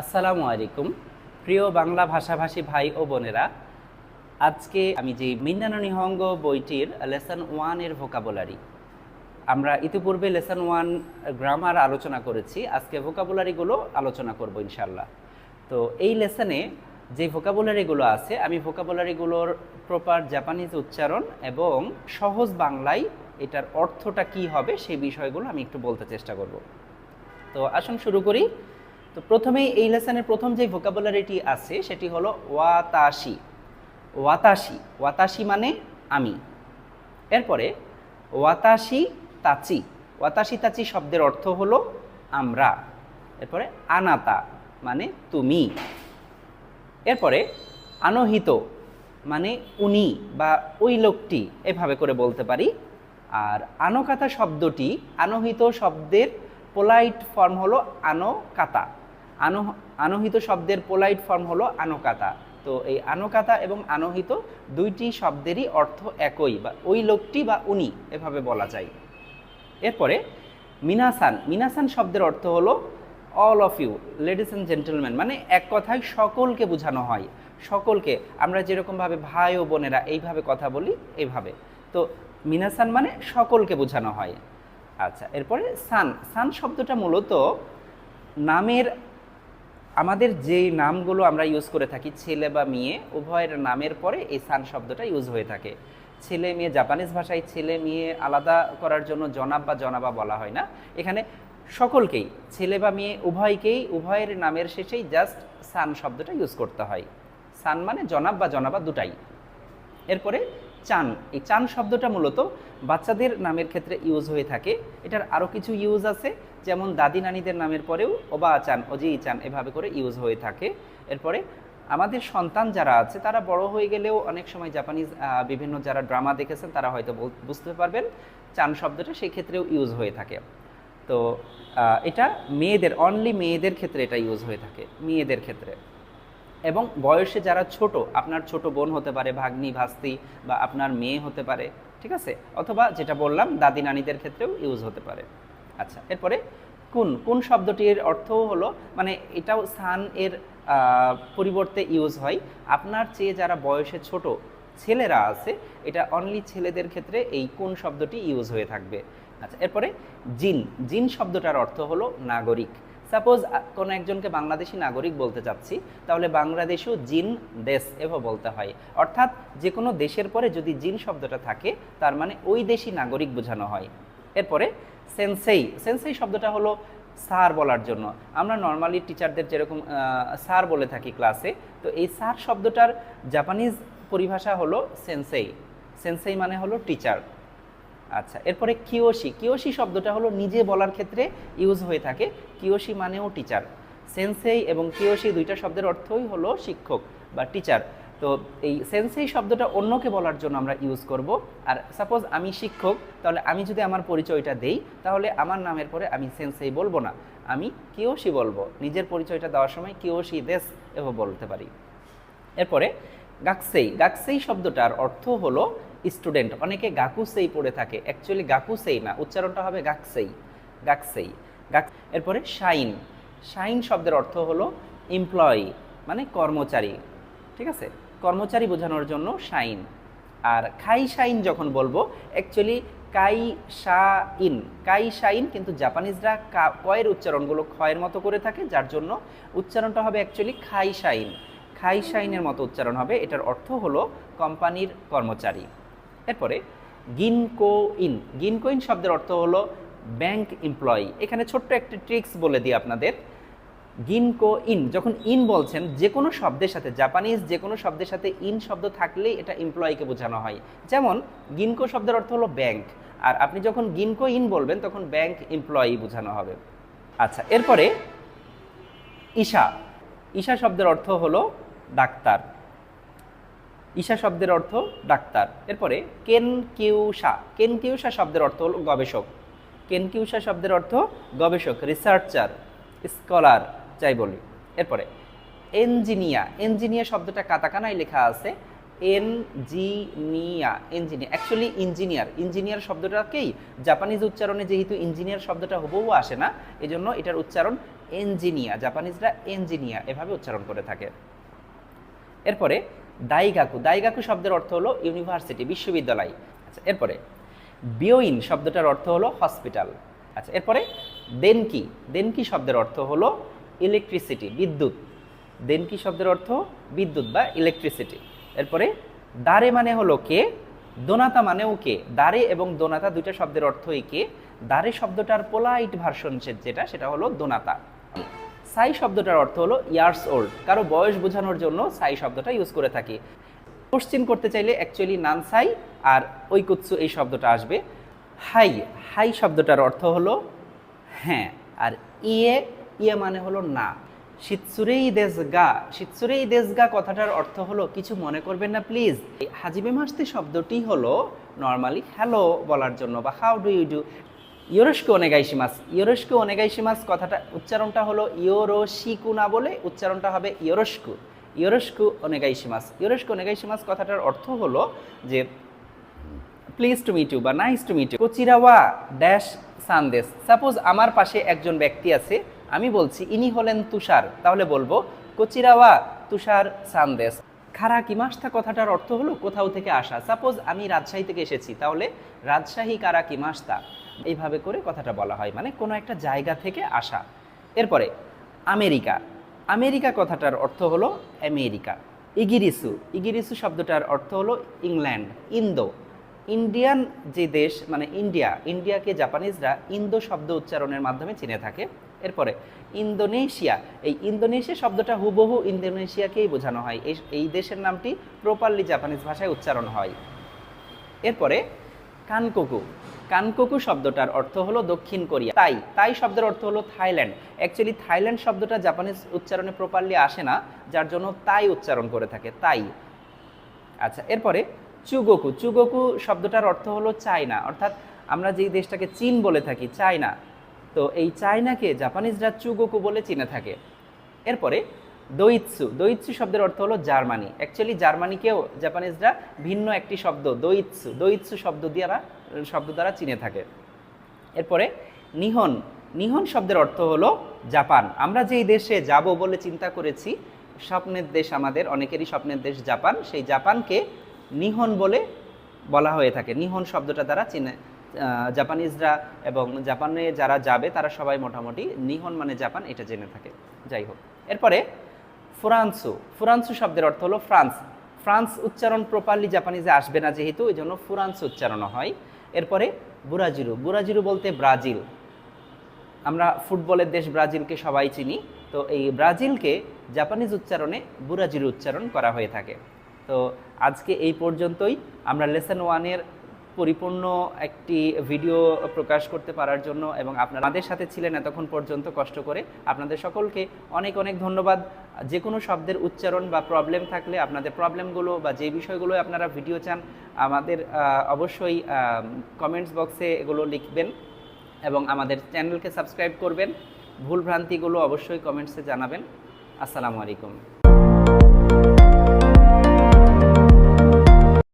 আসসালামু আলাইকুম। প্রিয় বাংলা ভাষাভাষী ভাই ও বোনেরা, আজকে আমি যে মিন্নানো নিহঙ্গ বইটির লেসন ওয়ানের ভোকাবুলারি আমরা ইতিপূর্বে লেসন ওয়ান গ্রামার আলোচনা করেছি, আজকে ভোকাবুলারিগুলো আলোচনা করব ইনশাল্লাহ তো এই লেসনে যে ভোকাবুলারিগুলো আছে, আমি ভোকাবুলারিগুলোর প্রপার জাপানিজ উচ্চারণ এবং সহজ বাংলায় এটার অর্থটা কি হবে সেই বিষয়গুলো আমি একটু বলতে চেষ্টা করব। তো আসুন শুরু করি। তো প্রথমেই এই লেসনের প্রথম যে ভোকাবুলারিটি আছে, সেটি হলো ওয়াতাশি। ওয়াতাশি ওয়াতাশি মানে আমি। এরপরে, ওয়াতাশি তাচি। ওয়াতাশি তাচি শব্দের অর্থ হলো আমরা। এরপরে, আনাতা মানে তুমি। এরপরে, আনহিত মানে উনি বা ওই লোকটি, এভাবে করে বলতে পারি। আর আনকাতা শব্দটি, আনহিত শব্দের পোলাইট ফর্ম হলো আনকাতা। আনো, আনহিত শব্দের পোলাইট ফর্ম হলো আনকাতা। তো এই আনকাতা এবং আনহিত দুইটি শব্দেরই অর্থ একই, বা ওই লোকটি বা উনি, এভাবে বলা যায়। এরপরে মিনাসান মিনাসান শব্দের অর্থ হলো all of you ladies and gentleman মানে এক কথায় সকলকে বোঝানো হয়। সকলকে, আমরা যেরকমভাবে ভাই ও বোনেরা এইভাবে কথা বলি এইভাবে তো মিনাসান মানে সকলকে বোঝানো হয়। আচ্ছা এরপরে সান সান শব্দটা মূলত নামের আমাদের যে নামগুলো আমরা ইউজ করে থাকি, ছেলে বা মেয়ে, উভয়ের নামের পরে এই সান শব্দটা ইউজ হয়ে থাকে। ছেলে মেয়ে জাপানিজ ভাষায় ছেলে মেয়ে আলাদা করার জন্য জনাব বা জনাবা বলা হয় না। এখানে সকলকেই, ছেলে বা মেয়ে উভয়কেই, উভয়ের নামের শেষেই জাস্ট সান শব্দটা ইউজ করতে হয়। সান মানে জনাব বা জনাবা দুটাই। এরপরে চান। এই চান শব্দটা মূলত বাচ্চাদের নামের ক্ষেত্রে ইউজ হয়ে থাকে। এটার আরও কিছু ইউজ আছে, যেমন দাদি নানিদের নামের পরেও ওবা চান অজি চান এভাবে করে ইউজ হয়ে থাকে। এরপরে আমাদের সন্তান যারা আছে, তারা বড় হয়ে গেলেও অনেক সময় জাপানিজ বিভিন্ন যারা ড্রামা দেখেছেন, তারা হয়তো বুঝতে পারবেন চান শব্দটা সেই ক্ষেত্রেও ইউজ হয়ে থাকে। তো এটা মেয়েদের অনলি মেয়েদের ক্ষেত্রে এটা ইউজ হয়ে থাকে, মেয়েদের ক্ষেত্রে। এবং বয়সে যারা ছোট, আপনার ছোট বোন হতে পারে, ভাগ্নি, ভাস্তি বা আপনার মেয়ে হতে পারে, ঠিক আছে? অথবা যেটা বললাম, দাদি নানিদের ক্ষেত্রেও ইউজ হতে পারে। আচ্ছা এরপরে কোন কোন শব্দটির অর্থও হলো মানে এটাও স্থান এর পরিবর্তে ইউজ হয়। আপনার চেয়ে যারা বয়সে ছোট ছেলেরা আছে, এটা অনলি ছেলেদের ক্ষেত্রে এই কোন শব্দটি ইউজ হয়ে থাকবে। আচ্ছা এরপরে জিন জিন শব্দটার অর্থ হলো নাগরিক। সাপোজ কোনো একজনকে বাংলাদেশি নাগরিক বলতে চাচ্ছি, তাহলে বাংলাদেশও জিন দেশ এভাবে বলতে হয়। অর্থাৎ যে কোনো দেশের পরে যদি জিন শব্দটা থাকে, তার মানে ওই দেশি নাগরিক বোঝানো হয়। এরপরে সেন্সেই সেন্সেই শব্দটা হলো স্যার বলার জন্য। আমরা নর্মালি টিচারদের যেরকম স্যার বলে থাকি ক্লাসে, তো এই স্যার শব্দটার জাপানিজ পরিভাষা হলো সেন্সেই। সেন্সেই মানে হলো টিচার। আচ্ছা এরপরে কিওশি কিওশি শব্দটা হলো নিজে বলার ক্ষেত্রে ইউজ হয়ে থাকে। কিওশি মানেও টিচার সেন্সেই এবং কিওশি দুইটা শব্দের অর্থই হলো শিক্ষক বা টিচার তো এই সেন্সেই শব্দটা অন্যকে বলার জন্য আমরা ইউজ করব। আর সাপোজ আমি শিক্ষক, তাহলে আমি যদি আমার পরিচয়টা দেই, তাহলে আমার নামের পরে আমি সেন্সেই বলব না। আমি কিওশি বলব। নিজের পরিচয়টা দেওয়ার সময় কিওশি দেশ এভাবে বলতে পারি। এরপরে গাকসেই। গাকসেই শব্দটার অর্থ হলো স্টুডেন্ট অনেকে গাকুসেই পড়ে থাকে। অ্যাকচুয়ালি গাকুসেই না। উচ্চারণটা হবে গাকসেই গাকসেই গাক এরপরে শাইন। শাইন শব্দের অর্থ হলো এমপ্লয়ি মানে কর্মচারী। ঠিক আছে? কর্মচারী বোঝানোর জন্য শাইন। আর খাই শাইন যখন বলব অ্যাকচুয়ালি কাই শা ইন। কাই শাইন কিন্তু জাপানিজরা কয়ের উচ্চারণগুলো ক্ষয়ের মতো করে থাকে, যার জন্য উচ্চারণটা হবে অ্যাকচুয়ালি খাই শাইন। খাই শাইনের মতো উচ্চারণ হবে। এটার অর্থ হলো কোম্পানির কর্মচারী। এরপরে গিনকো ইন গিনকো ইন শব্দের অর্থ হলো ব্যাংক এমপ্লয়ি এখানে ছোট্ট একটা ট্রিক্স বলে দিই আপনাদের। গিনকো ইন যখন ইন বলছেন যে কোনো শব্দের সাথে জাপানিজ যে কোনো শব্দের সাথে ইন শব্দ থাকলেই এটা এমপ্লয়িকে বোঝানো হয়। যেমন, গিনকো শব্দের অর্থ হলো ব্যাংক আর আপনি যখন গিনকো ইন বলবেন, তখন ব্যাংক এমপ্লয়ি বোঝানো হবে। আচ্ছা এরপরে ঈশা। ঈশা শব্দের অর্থ হলো ডাক্তার। ঈশা শব্দের অর্থ ডাক্তার। এরপরে কেন কিউসা কেন কিউসা শব্দের অর্থ হল গবেষক। কেন কিউসা শব্দের অর্থ গবেষক রিসার্চার স্কলার যাই বলি। এরপরে এঞ্জিনিয়া এঞ্জিনিয়া শব্দটা কাতাকানায় লেখা আছে। এন এনজিনিয়া ইঞ্জিনিয়ার অ্যাকচুয়ালি ইঞ্জিনিয়ার ইঞ্জিনিয়ার শব্দটাকেই জাপানিজ উচ্চারণে যেহেতু ইঞ্জিনিয়ার শব্দটা হুবহু আসে না, এজন্য এটার উচ্চারণ এঞ্জিনিয়া জাপানিজরা এঞ্জিনিয়া এভাবে উচ্চারণ করে থাকে। এরপরে দাইগাকু। দাইগাকু শব্দের অর্থ হলো ইউনিভার্সিটি, বিশ্ববিদ্যালয়। আচ্ছা এরপরে, বিওইন শব্দটার অর্থ হলো হসপিটাল। আচ্ছা এরপরে, দেনকি। দেনকি শব্দের অর্থ হলো ইলেকট্রিসিটি, বিদ্যুৎ। দেনকি শব্দের অর্থ বিদ্যুৎ বা ইলেকট্রিসিটি। এরপরে দারে মানে হলো কে? দোনাতা মানেও কে? দারে এবং দোনাতা দুইটা শব্দের অর্থই কে? দারে শব্দটার পোলাইট ভার্সন যেটা, সেটা হলো দোনাতা। সাই শব্দটার অর্থ হলো ইয়ার্স ওল্ড। কারও বয়স বোঝানোর জন্য সাই শব্দটা ইউজ করে থাকি। কোশ্চিন করতে চাইলে অ্যাকচুয়ালি নান সাই আর ঐকুৎসু এই শব্দটা আসবে। হাই হাই শব্দটার অর্থ হলো হ্যাঁ আর ইয়ে ইয়ে মানে হলো না। শীতসুরেই দেশগা শীতসুরেই দেশ গা কথাটার অর্থ হলো কিছু মনে করবেন না প্লিজ হাজিবে মাস্তি শব্দটি হলো নর্মালি হ্যালো বলার জন্য বা হাউ ডু ইউ ডু ইয়োরস্কু অনেগাইশিমাস ইয়োরস্কু অনেগাইশিমাস কথাটা, উচ্চারণটা হলো ইয়োরোশিকু না বলে উচ্চারণটা হবে ইয়োরস্কু অনেগাইশিমাস ইয়োরস্কু অনেগাইশিমাস কথাটার অর্থ হলো যে প্লিজ টু মিট ইউ বা নাইস টু মিট ইউ কোচিরাওয়া ড্যাশ সানদেশ। সাপোজ আমার পাশে একজন ব্যক্তি আছে, আমি বলছি, ইনি হলেন তুষার। তাহলে বলব, কোচিরাওয়া তুষার সানদেশ। খারা কিমাস্তা কথাটার অর্থ হলো কোথাও থেকে আসা। সাপোজ আমি রাজশাহী থেকে এসেছি, তাহলে রাজশাহী কারা কিমাস্তা এইভাবে করে কথাটা বলা হয়। মানে কোনো একটা জায়গা থেকে আসা। এরপরে, আমেরিকা। আমেরিকা কথাটার অর্থ হলো আমেরিকা। ইগিরিসু। ইগিরিসু শব্দটার অর্থ হলো ইংল্যান্ড, ইন্দো। ইন্ডিয়ান যে দেশ মানে ইন্ডিয়া, ইন্ডিয়াকে জাপানিজরা ইন্দো শব্দ উচ্চারণের মাধ্যমে চিনে থাকে। এরপরে, ইন্দোনেশিয়া। এই ইন্দোনেশিয়া শব্দটা হুবহু ইন্দোনেশিয়াকেই বোঝানো হয়। এই এই দেশের নামটি প্রপারলি জাপানিজ ভাষায় উচ্চারণ হয়। এরপরে কানকোকু। কানকোকু শব্দটার অর্থ হলো দক্ষিণ কোরিয়া। তাই তাই শব্দের অর্থ হলো থাইল্যান্ড। অ্যাকচুয়ালি থাইল্যান্ড শব্দটা জাপানিজ উচ্চারণে প্রপারলি আসে না, যার জন্য তাই উচ্চারণ করে থাকে, তাই। আচ্ছা এরপরে চুগোকু। চুগোকু শব্দটার অর্থ হলো চায়না। অর্থাৎ আমরা যেই দেশটাকে চীন বলে থাকি, চায়না। তো এই চায়নাকে জাপানিজরা চুগোকু বলে চিনে থাকে। এরপরে দৈৎসু। দৈৎসু শব্দের অর্থ হলো জার্মানি। অ্যাকচুয়ালি জার্মানিকেও জাপানিজরা ভিন্ন একটি শব্দ, দৈৎসু। দৈৎসু শব্দ দ্বারা শব্দ দ্বারা চিনে থাকে। এরপরে, নিহন। নিহন শব্দের অর্থ হলো জাপান। আমরা যেই দেশে যাব বলে চিন্তা করেছি, স্বপ্নের দেশ আমাদের, অনেকেরই স্বপ্নের দেশ জাপান। সেই জাপানকে নিহন বলে বলা হয়ে থাকে। নিহন শব্দটা দ্বারা চিনে জাপানিজরা এবং জাপানে যারা যাবে, তারা সবাই মোটামুটি নিহন মানে জাপান, এটা জেনে থাকে। যাই হোক। এরপরে ফ্রান্সু ফ্রান্সু শব্দের অর্থ হলো ফ্রান্স। ফ্রান্স উচ্চারণ প্রপারলি জাপানিজে আসবে না যেহেতু এই জন্য ফ্রান্স উচ্চারণ হয়। এরপরে বুরাজিরু বুরাজিরু বলতে ব্রাজিল। আমরা ফুটবলের দেশ ব্রাজিলকে সবাই চিনি, তো এই ব্রাজিলকে জাপানিজ উচ্চারণে বুরাজিরু উচ্চারণ করা হয়ে থাকে। তো আজকে এই পর্যন্তই। আমরা লেসন ওয়ানের পরিপূর্ণ একটি ভিডিও প্রকাশ করতে পারার জন্য এবং আপনারা আমাদের সাথে ছিলেন এতক্ষণ পর্যন্ত কষ্ট করে আপনাদের সকলকে অনেক অনেক ধন্যবাদ। যে কোনো শব্দের উচ্চারণ বা প্রবলেম থাকলে আপনাদের প্রবলেমগুলো বা যে বিষয়গুলো আপনারা ভিডিও চান, আমাদের অবশ্যই কমেন্টস বক্সে এগুলো লিখবেন এবং আমাদের চ্যানেলকে সাবস্ক্রাইব করবেন। ভুলভ্রান্তিগুলো অবশ্যই কমেন্টসে জানাবেন। আসসালামু আলাইকুম।